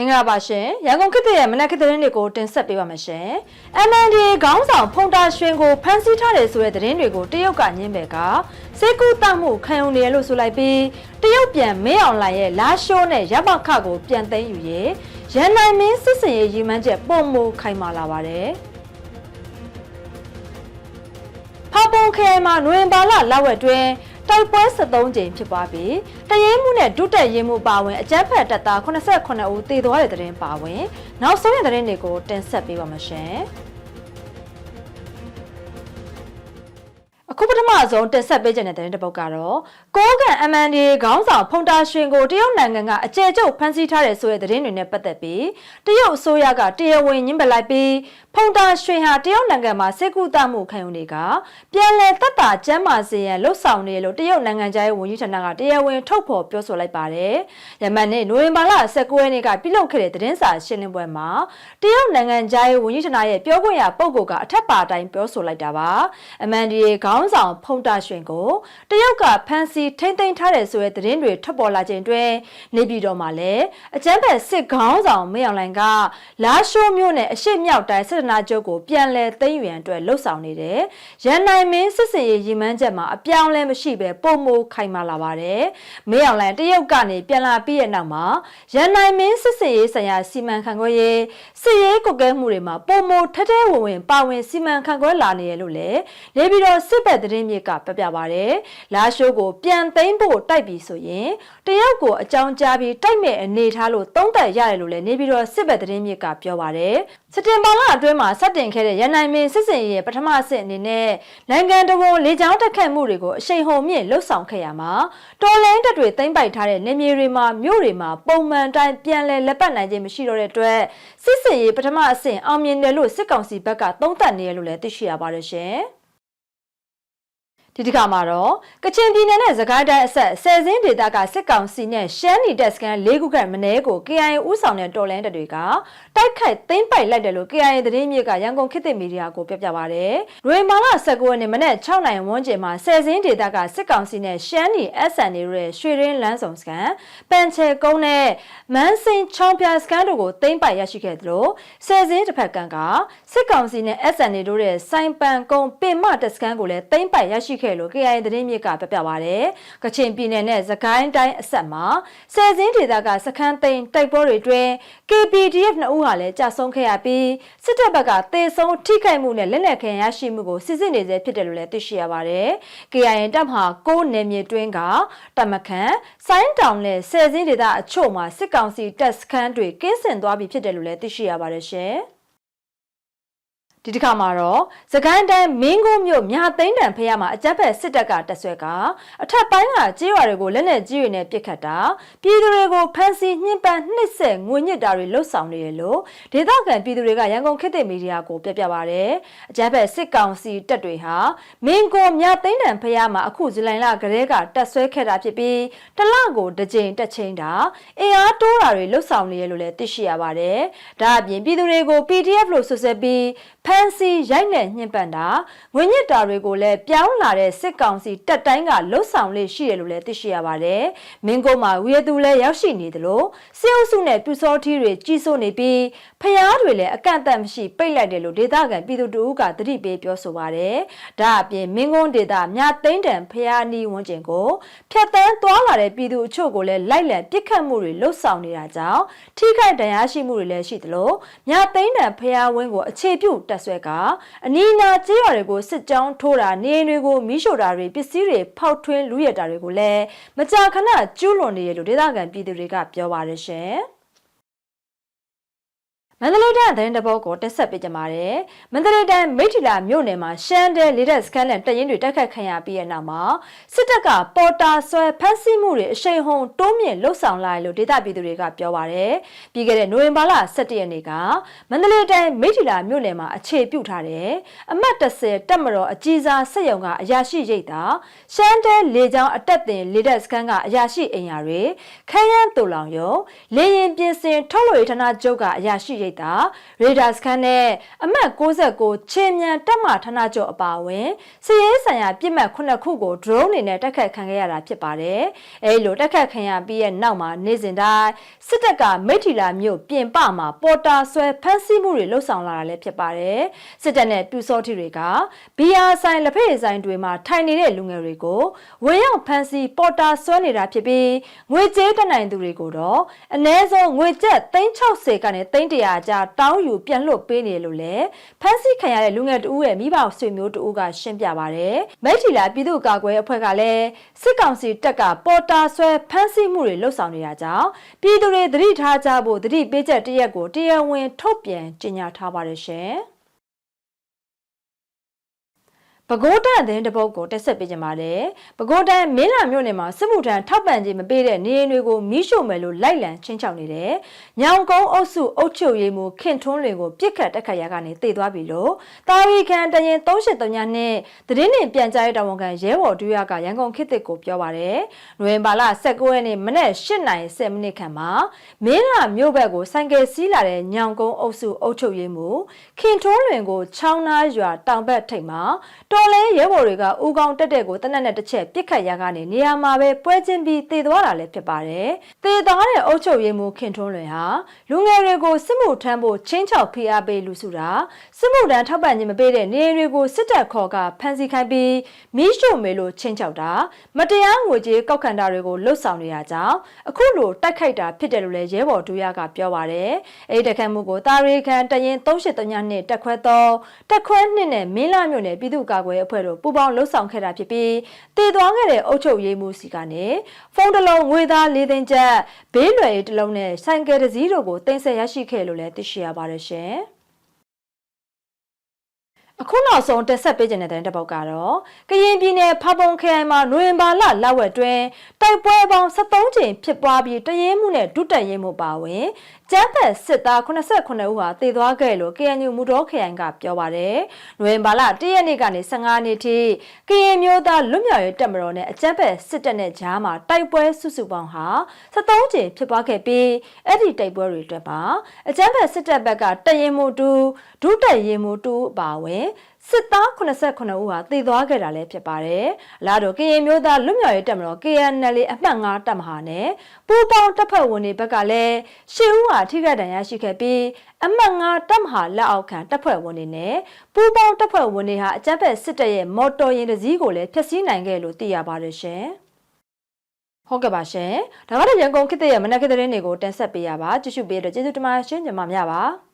မင်္ဂလာပါရှင်ရန်ကုန်ခေတ်သစ်ရဲ့မနက်ခေတ်သတင်းတွေကိုတင်ဆက်ပေးပါမယ်ရှင် MND ခေါင်းဆောင်ဖုန်တာရွှင်ကိုဖမ်းဆီးထားတယ်ဆိုတဲ့သတင်းတွေကိုတရုတ်ကညင်းပယ်ကစေကူတောက်မှုခံုံနေရလို့ဆိုလိုက်ပြီးတရုတ်ပြန်မင်းအောင်လှိုင်ရဲ့လာရှိုးနဲ့ရပ်ပခကိုပြန်သိမ်းယူရဲရန်နိုင်မင်းစစ်စင်ရေးရီမန်းချက်ပုံမခိုင်မာလာပါတယ်ဖာပုံခရိုင်မှာနိုဝင်ဘာလလောက်ဝက်တွင် တိုက်ပွဲ73ကြိမ်ဖြစ်ပွားပြီးတရင်မှုနဲ့ဒုတက်ရင်မှုပါဝင်အကြမ်းဖက်တပ်သား89ဦးတည်သွားတဲ့တဲ့တင်ပါဝင် နောက်ဆုံးရတဲ့တဲ့တွေကိုတင်ဆက်ပေးပါမယ်ရှင် အခုပထမဆုံးတင်ဆက်ပေးခြင်းတဲ့တဲ့တစ်ပုဒ်ကတော့ကိုးကန် MND ခေါင်းဆောင်ဖုန်တာရွှင်ကိုတရုတ်နိုင်ငံကအကြဲကျုပ်ဖမ်းဆီးထားတဲ့ဆိုတဲ့သတင်းတွေနဲ့ပတ်သက်ပြီးတရုတ်အစိုးရကတရားဝင်ညှင်းပယ်လိုက်ပြီးဖုန်တာရွှင်ဟာတရုတ်နိုင်ငံမှာစစ်ကူတမှုခံယူနေကပြန်လည်သက်တာကျမ်းမာစေရန်လှုပ်ဆောင်နေလို့တရုတ်နိုင်ငံသားရဲ့ဝန်ကြီးဌာနကတရားဝင်ထုတ်ဖော်ပြောဆိုလိုက်ပါတယ်။ယမန်နေ့နိုဝင်ဘာလ19ရက်နေ့ကပြုလုပ်ခဲ့တဲ့သတင်းစာရှင်းလင်းပွဲမှာတရုတ်နိုင်ငံသားရဲ့ဝန်ကြီးဌာနရဲ့ပြောခွင့်ရပုဂ္ဂိုလ်ကအထက်ပါတိုင်းပြောဆိုလိုက်တာပါ။ MNDA ခေါင်းဆောင်ဖုန်တာရွှင်ကိုတရုတ်ကဖမ်းဆီးထိမ့်သိမ်းထားတဲ့ဆိုတဲ့သတင်းတွေထွက်ပေါ်လာခြင်းတွင်နေပြည်တော်မှာလည်းအကြမ်းဖက်စစ်ခေါင်းဆောင်မင်းအောင်လှိုင်ကလာရှိုးမြို့နယ်အရှိမြောက်တိုင်းစစ်တနာချုပ်ကိုပြန်လည်သိမ်းယူရန်အတွက်လှုံ့ဆော်နေတယ်။ရန်နိုင်မင်းစစ်စင်ရေးရီမန်းချက်မှာအပြောင်းလဲမရှိပဲပုံမိုခိုင်မာလာပါတယ်။မင်းအောင်လှိုင်တရုတ်ကနေပြန်လာပြီးတဲ့နောက်မှာရန်နိုင်မင်းစစ်စင်ရေးဆိုင်ရာစီမံခန့်ခွဲရေးစစ်ရေးကွက်ကဲမှုတွေမှာပုံမိုထထဲဝင်ဝင်ပါဝင်စီမံခန့်ခွဲလာနေရလို့လေနေပြီးတော့စစ်ဘက်သတင်းမြစ်ကပြပြပါတယ်။လာရှိုးကိုပြန်သိမ်းဖို့တိုက်ပြီးဆိုရင်တရုတ်ကိုအကြောင်းကြားပြီးတိုက်မဲ့အနေထားလို့သုံးသက်ရတယ်လို့လည်းနေပြီးတော့စစ်ဘက်သတင်းမြစ်ကပြောပါတယ်။စက်တင်ဘာလအတွင်းမှာစတင်ခဲ့တဲ့ရန်နိုင်မင်းစစ်စင်ရဲ့ပထမအဆင့်အနေနဲ့နိုင်ငံတော်ဝန်လေကြောင်းတက်ခတ်မှုတွေကိုအရှိန်ဟုန်မြင့်လှုပ်ဆောင်ခဲ့ရမှာတော်လိုင်းတပ်တွေသိမ်းပိုက်ထားတဲ့နေမြေတွေမှာမြို့တွေမှာပုံမှန်တိုင်းပြန်လည်လက်ပတ်နိုင်ခြင်းမရှိတော့တဲ့အတွက်စစ်စင်ရေးပထမအဆင့်အောင်မြင်တယ်လို့စစ်ကောင်စီဘက်ကသုံးသပ်နေရလို့လည်းသိရှိရပါတယ်ရှင်။ ဒီတစ်ခါမှာတော့ကချင်ပြည်နယ်နဲ့စကိုင်းတိုင်းအဆက်ဆယ်စင်းဒေသကစစ်ကောင်စီနဲ့ရှမ်းနီတက်စကန်၄ခုခန့်မနေကို KIA ဥဆောင်တဲ့တော်လန်တပ်တွေကတိုက်ခိုက်သိမ်းပိုက်လိုက်တယ်လို့ KIA သတင်းမြစ်ကရန်ကုန်ခေတ်သစ်မီဒီယာကိုပြပြပါဗျ။ရိုဝင်ဘာလ19ရက်နေ့မနေ့6နိုင်ဝန်းကျင်မှာဆယ်စင်းဒေသကစစ်ကောင်စီနဲ့ရှမ်းနီ SN တွေရဲ့ရွှေရင်းလန်းဆောင်စကန်ပန်ချေကုန်းနဲ့မန်းစင်ချောင်းပြစကန်တို့ကိုသိမ်းပိုက်ရရှိခဲ့သလိုဆယ်စင်းတစ်ဖက်ကကစစ်ကောင်စီနဲ့ SN တွေတို့ရဲ့စိုင်ပန်ကုန်းပင်မတက်စကန်ကိုလည်းသိမ်းပိုက်ရရှိခဲ့လို့ KIA သတင်းမြစ်ကပြပြပါဗျ။ကချင်ပြည်နယ်နဲ့စကိုင်းတိုင်းအဆက်မှာဆယ်စင်းဒေသကစခန်းသိမ်းတိုက်ပွဲတွေတွင် KPDF နှစ်ဦးဟာလည်းကြာဆုံးခဲ့ရပြီးစစ်တပ်ဘက်ကတေဆုံးထိခိုက်မှုနဲ့လက်နက်ခဲရရှိမှုကိုစစ်စစ်နေစေဖြစ်တယ်လို့လည်းသိရှိရပါတယ်။ KIA တပ်မဟာကိုနယ်မြေတွင်းကတမခန်ဆိုင်းတောင်နဲ့ဆယ်စင်းဒေသအချို့မှာစစ်ကောင်စီတပ်စခန်းတွေကင်းစင်သွားပြီဖြစ်တယ်လို့လည်းသိရှိရပါတယ်ရှင်။ ဒီတစ်ခါမှာတော့စကိုင်းတိုင်းမင်းကုန်းမြို့မြသိန်းတန်ဖရမှာအကြက်ဖက်စစ်တပ်ကတက်ဆွဲကအထက်ပိုင်းကကြေးရွာတွေကိုလက်နက်ကြီးတွေနဲ့ပစ်ခတ်တာပြည်သူတွေကိုဖမ်းဆီးညှဉ်းပန်းနှိပ်စက်ငွေညစ်တာတွေလှုပ်ဆောင်နေရလို့ဒေသခံပြည်သူတွေကရန်ကုန်ခေတ်သစ်မီဒီယာကိုပြပြပါဗျ။အကြက်ဖက်စစ်ကောင်စီတပ်တွေဟာမင်းကုန်းမြသိန်းတန်ဖရမှာအခုဇူလိုင်လကတည်းကတက်ဆွဲခဲ့တာဖြစ်ပြီးတလကိုတစ်ကြိမ်တက်ချင်းတာအင်အားတိုးတာတွေလှုပ်ဆောင်နေရလို့လည်းသိရှိရပါတယ်။ဒါအပြင်ပြည်သူတွေကို PDF လို့ဆွဆွဲပြီးဖမ်းဆီးရိုက်နှက်ညှဉ်းပန်းတာငွေညစ်တာတွေကိုလည်းပြောင်းလာတဲ့စစ်ကောင်စီတပ်တိုင်းကလှုပ်ဆောင်လေးရှိတယ်လို့လည်းသိရှိရပါတယ်။မင်းကုန်းမှာဝီရသူလည်းရောက်ရှိနေသလိုစစ်အုပ်စုနဲ့ပြူစောထီးတွေကြီးစိုးနေပြီးဖျားတွေလည်းအကန့်အသတ်မရှိပိတ်လိုက်တယ်လို့ဒေသခံပြည်သူတို့ကတတိပေးပြောဆိုပါတယ်။ဒါအပြင်မင်းကုန်းဒေသမြသိန်းတန်ဖျားနီးဝန်းကျင်ကိုဖျက်တမ်းသွားလာတဲ့ပြည်သူအချို့ကိုလည်းလိုက်လံပစ်ခတ်မှုတွေလှုပ်ဆောင်နေတာကြောင့်ထိခိုက်ဒဏ်ရာရှိမှုတွေလည်းရှိသလိုမြသိန်းတန်ဖျားဝင်းကိုအခြေပြုတက်ဆွဲကအနီးနာကျေးရွာတွေကိုစစ်ကြောင်းထိုးတာနေအိမ်တွေကိုမိရှို့တာတွေပစ္စည်းတွေဖောက်ထွင်းလူရတာတွေကိုလည်းမကြာခဏကျူးလွန်နေရလို့ဒေသခံပြည်သူတွေကပြောပါတယ်ရှင်။ မန္တလေးတိုင်းသတင်းတပုတ်ကိုတက်ဆက်ပေးကြပါတယ်။မန္တလေးတိုင်းမိထီလာမြို့နယ်မှာရှမ်းတဲလေတပ်စခန်းနဲ့တရင်တွေတက်ခတ်ခံရပြီးတဲ့နောက်မှာစစ်တပ်ကပေါ်တာဆွဲဖမ်းဆီးမှုတွေအရှိန်ဟုန်တိုးမြင့်လှုပ်ဆောင်လာတယ်လို့ဒေသပြည်သူတွေကပြောပါတယ်။ပြီးခဲ့တဲ့နိုဝင်ဘာလ17ရက်နေ့ကမန္တလေးတိုင်းမိထီလာမြို့နယ်မှာအခြေပြုထားတဲ့အမှတ်30တက်မတော်အကြီးစားစစ်ရုံကအရာရှိရိတ်တာရှမ်းတဲလေကြောင်းအတက်တင်လေတပ်စခန်းကအရာရှိအိမ်ယာတွေခန်းရန်တူလောင်ရုံလေရင်ပြင်စင်ထုတ်လို့ရဌာနချုပ်ကအရာရှိရိတ်တ်တာရေဒါစခန်းနဲ့အမှတ်69ချင်းမြန်တက်မှဌာနချုပ်အပါအဝင်စီရေးဆိုင်ရာပြစ်မှတ်ခုနှစ်ခုကို drone အနေနဲ့တက်ခတ်ခံခဲ့ရတာဖြစ်ပါတယ်။အဲဒီလိုတက်ခတ်ခံရပြီးရဲ့နောက်မှာနေစဉ်တိုင်းစစ်တပ်ကမိထီလာမြို့ပြင်ပမှာပေါ်တာဆွဲဖမ်းဆီးမှုတွေလှုပ်ဆောင်လာတာလည်းဖြစ်ပါတယ်။စစ်တပ်နဲ့ပြူစောတိတွေကဘီယာဆိုင်လက်ဖက်ဆိုင်တွေမှာထိုင်နေတဲ့လူငယ်တွေကိုဝေရောက်ဖမ်းဆီးပေါ်တာဆွဲနေတာဖြစ်ပြီးငွေကြေးတက်နိုင်သူတွေကိုတော့အ ਨੇ ဆုံးငွေကျပ်360ကနေ300ကျာတောင်းယူပြန်လွှတ်ပေးနေလို့လေဖမ်းဆီးခံရတဲ့လူငယ်တဦးရဲ့မိဘဆွေမျိုးတဦးကရှင်းပြပါတယ်။မိထီလာပြည်သူ့ကာကွယ်အဖွဲ့ကလည်းစစ်ကောင်စီတပ်ကပေါ်တာဆွဲဖမ်းဆီးမှုတွေလှုပ်ဆောင်နေတာကြောင့်ပြည်သူတွေသတိထားကြဖို့သတိပေးချက်တရက်ကိုတရားဝင်ထုတ်ပြန်ကြေညာထားပါတယ်ရှင်။ ပဲခူးတန်သတင်းတစ်ပုဒ်ကိုတက်ဆက်ပေးကြပါမယ်။ပဲခူးတန်မင်းလာမြို့နယ်မှာစစ်မှုထမ်းထောက်ပံ့ခြင်းမပေးတဲ့နေအိမ်တွေကိုမီးရှို့မယ်လို့လိုက်လံချင်းချောက်နေတယ်။ညောင်ကုန်းအုပ်စုအုပ်ချုပ်ရေးမှူးခင်ထွန်းလွင်ကိုပြစ်ခတ်တက်ခတ်ရကနေတည်သွားပြီလို့တာဝီခန်တရင်383ညနဲ့သတင်းနဲ့ပြန်ကြားရေးတာဝန်ခံရဲဘော်ဒူရကရန်ကုန်ခေတ်သစ်ကိုပြောပါရယ်။နိုဝင်ဘာလ19ရက်နေ့မနက်8:10မိနစ်ခန့်မှာမင်းလာမြို့ဘက်ကိုဆိုင်ကယ်စီးလာတဲ့ညောင်ကုန်းအုပ်စုအုပ်ချုပ်ရေးမှူးခင်ထွန်းလွင်ကိုချောင်းနာရွာတောင်ဘက်ထိပ်မှာတော်လဲရဲဘော်တွေကဦးကောင်းတက်တဲ့ကိုတနက်နဲ့တစ်ချက်ပြစ်ခတ်ရကနေနေရာမှာပဲပွဲချင်းပြီးတည်သွားတာလည်းဖြစ်ပါတယ်။တည်သွားတဲ့အုပ်ချုပ်ရေးမှူးခင်ထွန်းလွင်ဟာလူငယ်တွေကိုစစ်မှုထမ်းဖို့ချင်းချောက်ဖိအားပေးလူစုတာစစ်မှုထမ်းထောက်ပံ့ခြင်းမပေးတဲ့နေအိမ်တွေကိုစစ်တပ်ခေါ်ကဖမ်းဆီးခိုင်းပြီးမိရှို့မယ်လို့ချင်းချောက်တာမတရားငွေကြေးကောက်ခံတာတွေကိုလှုပ်ဆောင်နေရကြောင်းအခုလိုတိုက်ခိုက်တာဖြစ်တယ်လို့လည်းရဲဘော်ဒူရကပြောပါတယ်။အဲဒီတခတ်မှုကိုတာရီခန်တရင်383ညနှစ်တက်ခွဲတော့တက်ခွဲနှစ်နဲ့မင်းလာမြို့နယ်ပြည်သူ့ကာကွယ်အဖွဲ့တို့ပူးပေါင်းလှုပ်ဆောင်ခဲ့တာဖြစ်ပြီးတည်သွားခဲ့တဲ့အုပ်ချုပ်ရေးမှုစီကနေဖုန်းတစ်လုံးငွေသား၄သိန်းကျပ်ဘေးလွယ်တစ်လုံးနဲ့ဆိုင်ကယ်တစ်စီးတို့ကိုတင်ဆက်ရရှိခဲ့လို့လည်းသိရှိရပါတယ်ရှင်။အခုနောက်ဆုံးတက်ဆက်ပေးခြင်းတဲ့တဲ့တစ်ပုတ်ကတော့ကရင်ပြည်နယ်ဖပုံခရိုင်မှာနိုဝင်ဘာလလဝက်တွင်တိုက်ပွဲပေါင်း73ကြိမ်ဖြစ်ပွားပြီးတရင်မှုနဲ့ဒုတက်ရင်မှုပါဝင် ကျန်းဖက်စစ်သား89ဦးဟာတည်သွားခဲ့လို့ KNU မူတော်ခရိုင်ကပြောပါတယ်။နိုဝင်ဘာလ1ရက်နေ့ကနေ15နေ့ထိကရင်မျိုးသားလွတ်မြောက်ရေးတပ်မတော်နဲ့အကျန်းဖက်စစ်တပ်နဲ့ကြားမှာတိုက်ပွဲစုစုပေါင်းဟာ73ကြိမ်ဖြစ်ပွားခဲ့ပြီးအဲ့ဒီတိုက်ပွဲတွေအတွက်ပါအကျန်းဖက်စစ်တပ်ဘက်ကတရင်မှုတူဒုတက်ရင်မှုတူအပါဝင် စစ်သား89ဦးဟာတည်သွားခဲ့တာလည်းဖြစ်ပါတယ်။လာတော့ကရင်မျိုးသားလွတ်မြောက်ရေးတပ်မတော် KNL အမှတ်9တပ်မဟာနဲ့ပူပေါင်းတပ်ဖွဲ့ဝင်တွေဘက်ကလည်းရှစ်ဦးဟာထိခိုက်ဒဏ်ရာရှိခဲ့ပြီးအမှတ်9တပ်မဟာလက်အောက်ခံတပ်ဖွဲ့ဝင်တွေနဲ့ပူပေါင်းတပ်ဖွဲ့ဝင်တွေဟာအကြမ်းဖက်စစ်တပ်ရဲ့မော်တော်ယာဉ်တစ်စီးကိုလည်းဖျက်ဆီးနိုင်ခဲ့လို့သိရပါတယ်ရှင်။ဟုတ်ကဲ့ပါရှင်။ဒါကတော့ရန်ကုန်ခေတ်ရဲ့မနက်ခင်းသတင်းတွေကိုတင်ဆက်ပေးရပါကြည့်ရှုပေးတော့ကျေးဇူးတင်ပါတယ်ရှင်ညီမများပါ။